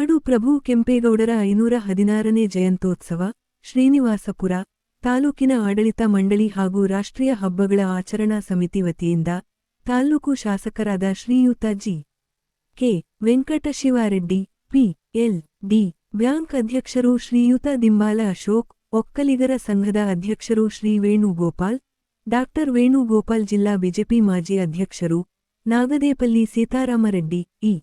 ಪ್ರಭು ಕೆಂಪೇಗೌಡರ ಐನೂರ ಹದಿನಾರನೇ ಜಯಂತೋತ್ಸವ ಶ್ರೀನಿವಾಸಪುರ, ತಾಲೂಕಿನ ಆಡಳಿತ ಮಂಡಳಿ ಹಾಗೂ ರಾಷ್ಟ್ರೀಯ ಹಬ್ಬಗಳ ಆಚರಣಾ ಸಮಿತಿ ವತಿಯಿಂದ ತಾಲ್ಲೂಕು ಶಾಸಕರಾದ ಶ್ರೀಯುತ G. K. Venkatashivareddy, P. L. D. Bank ಅಧ್ಯಕ್ಷರು ಶ್ರೀಯುತ ದಿಂಬಾಲ ಅಶೋಕ್, ಒಕ್ಕಲಿಗರ ಸಂಘದ ಅಧ್ಯಕ್ಷರು ಶ್ರೀ ವೇಣುಗೋಪಾಲ್, ಡಾಕ್ಟರ್ ವೇಣುಗೋಪಾಲ್ ಜಿಲ್ಲಾ ಬಿಜೆಪಿ ಮಾಜಿ ಅಧ್ಯಕ್ಷರು ನಾಗದೇಪಲ್ಲಿ ಸೀತಾರಾಮರೆಡ್ಡಿ, ಇ.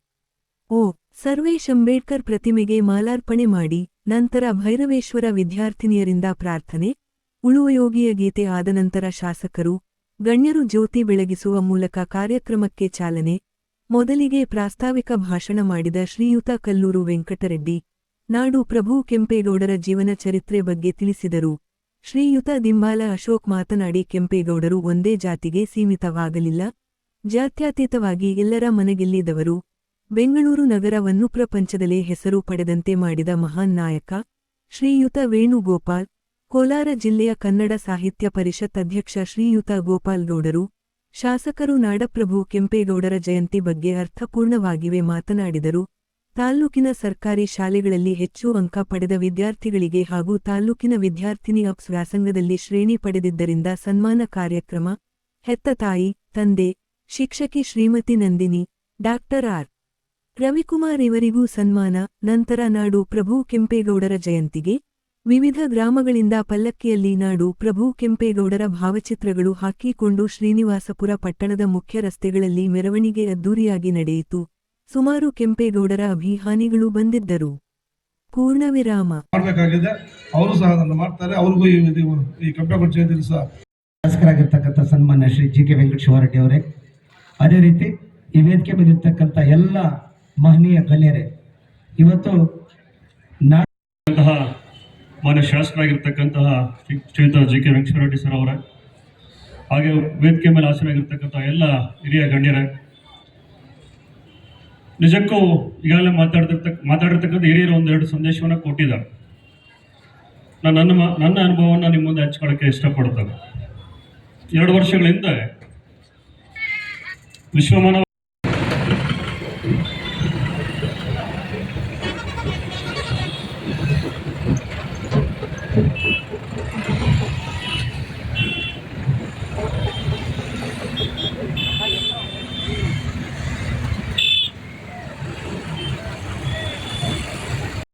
ಓ, ಸರ್ವೇಶ್ ಅಂಬೇಡ್ಕರ್ ಪ್ರತಿಮೆಗೆ ಮಾಲಾರ್ಪಣೆ ಮಾಡಿ, ನಂತರ ಭೈರವೇಶ್ವರ ವಿದ್ಯಾರ್ಥಿನಿಯರಿಂದ ಪ್ರಾರ್ಥನೆ, ಉಳುವಯೋಗಿಯ ಗೀತೆ ಆದ ನಂತರ ಶಾಸಕರು, ಗಣ್ಯರು ಜ್ಯೋತಿ ಬೆಳಗಿಸುವ ಮೂಲಕ ಕಾರ್ಯಕ್ರಮಕ್ಕೆ ಚಾಲನೆ, ಮೊದಲಿಗೆ ಪ್ರಾಸ್ತಾವಿಕ ಭಾಷಣ ಮಾಡಿದ ಶ್ರೀಯುತ ಕಲ್ಲೂರು ವೆಂಕಟರೆಡ್ಡಿ, ನಾಡು ಪ್ರಭು ಕೆಂಪೇಗೌಡರ ಜೀವನ ಚರಿತ್ರೆ ಬಗ್ಗೆ ತಿಳಿಸಿದರು. ಶ್ರೀಯುತ ದಿಂಬಾಲ ಅಶೋಕ್ ಮಾತನಾಡಿ, ಕೆಂಪೇಗೌಡರು ಒಂದೇ ಜಾತಿಗೆ ಸೀಮಿತವಾಗಲಿಲ್ಲ, ಜಾತ್ಯತೀತವಾಗಿ ಎಲ್ಲರ ಮನಗೆಲ್ಲಿದವರು ಬೆಂಗಳೂರು ನಗರವನ್ನು ಪ್ರಪಂಚದಲ್ಲೇ ಹೆಸರು ಪಡೆದಂತೆ ಮಾಡಿದ ಮಹಾನ್ ನಾಯಕ, ಶ್ರೀಯುತ ವೇಣುಗೋಪಾಲ್, ಕೋಲಾರ ಜಿಲ್ಲೆಯ ಕನ್ನಡ ಸಾಹಿತ್ಯ ಪರಿಷತ್ ಅಧ್ಯಕ್ಷ ಶ್ರೀಯುತ ಗೋಪಾಲ್ ಗೌಡರು, ಶಾಸಕರು ನಾಡಪ್ರಭು ಕೆಂಪೇಗೌಡರ ಜಯಂತಿ ಬಗ್ಗೆ ಅರ್ಥಪೂರ್ಣವಾಗಿವೆ ಮಾತನಾಡಿದರು. ತಾಲ್ಲೂಕಿನ ಸರ್ಕಾರಿ ಶಾಲೆಗಳಲ್ಲಿ ಹೆಚ್ಚು ಅಂಕ ಪಡೆದ ವಿದ್ಯಾರ್ಥಿಗಳಿಗೆ ಹಾಗೂ ತಾಲ್ಲೂಕಿನ ವಿದ್ಯಾರ್ಥಿನಿ ಅಪ್ಸ್ ವ್ಯಾಸಂಗದಲ್ಲಿ ಶ್ರೇಣಿ ಪಡೆದಿದ್ದರಿಂದ ಸನ್ಮಾನ ಕಾರ್ಯಕ್ರಮ, ಹೆತ್ತ ತಾಯಿ, ತಂದೆ, ಶಿಕ್ಷಕಿ ಶ್ರೀಮತಿ ನಂದಿನಿ, ಡಾಕ್ಟರ್ ಆರ್. ರವಿಕುಮಾರ್ ಇವರಿಗೂ ಸನ್ಮಾನ ನಂತರ ನಾಡು ಪ್ರಭು ಕೆಂಪೇಗೌಡರ ಜಯಂತಿಗೆ ವಿವಿಧ ಗ್ರಾಮಗಳಿಂದ ಪಲ್ಲಕ್ಕಿಯಲ್ಲಿ ನಾಡು ಪ್ರಭು ಕೆಂಪೇಗೌಡರ ಭಾವಚಿತ್ರಗಳು ಹಾಕಿಕೊಂಡು ಶ್ರೀನಿವಾಸಪುರ ಪಟ್ಟಣದ ಮುಖ್ಯ ರಸ್ತೆಗಳಲ್ಲಿ ಮೆರವಣಿಗೆ ಅದ್ದೂರಿಯಾಗಿ ನಡೆಯಿತು. ಸುಮಾರು ಕೆಂಪೇಗೌಡರ ಅಭಿಹಾನಿಗಳು ಬಂದಿದ್ದರು. ಪೂರ್ಣವಿರಾಮ. ಮಾಡಬೇಕಾಗಿದೆ. ಅವರು ಸಹ ಅದನ್ನು ಮಾಡ್ತಾರೆ. ಅವ್ರಿಗೂ ಈ ಕೆಂಪೇಗೌಡ ಜಯಂತಿ ಸಹ. ಶಾಸಕರಾಗಿರ್ತಕ್ಕಂಥ ಸನ್ಮಾನ್ಯ ಶ್ರೀ ಜಿ ಕೆ ವೆಂಕಟೇಶ್ವರರೆಡ್ಡಿ ಅವರೇ. ಅದೇ ರೀತಿ ಈ ವೇದಿಕೆ ಬಂದಿರತಕ್ಕಂಥ ಎಲ್ಲ ಮಹನೀಯ ಗಣ್ಯರೇ, ಇವತ್ತು ಮಾನ್ಯ ಶಾಸಕರಾಗಿರ್ತಕ್ಕಂತಹ ಶ್ರೀ ಶ್ರೀಯುತ ಜಿ ಕೆ ವೆಂಕಟೇಶ್ವರರೆಡ್ಡಿ ಸರ್ ಅವರೇ, ಹಾಗೆ ವೇದಿಕೆ ಮೇಲೆ ಆಸರಾಗಿರ್ತಕ್ಕಂಥ ಎಲ್ಲ ಹಿರಿಯ ಗಣ್ಯರೇ, ನಿಜಕ್ಕೂ ಈಗಾಗಲೇ ಮಾತಾಡ್ತಿರ್ತಕ್ಕ ಮಾತಾಡಿರ್ತಕ್ಕಂಥ ಹಿರಿಯರು ಒಂದೆರಡು ಸಂದೇಶವನ್ನ ಕೊಟ್ಟಿದ್ದಾರೆ. ನಾನು ನನ್ನ ನನ್ನ ಅನುಭವವನ್ನು ನಿಮ್ಮ ಮುಂದೆ ಹಂಚ್ಕೊಳ್ಳೋಕ್ಕೆ ಇಷ್ಟಪಡ್ತೇನೆ. ಎರಡು ವರ್ಷಗಳ ಹಿಂದೆ ವಿಶ್ವಮಾನವ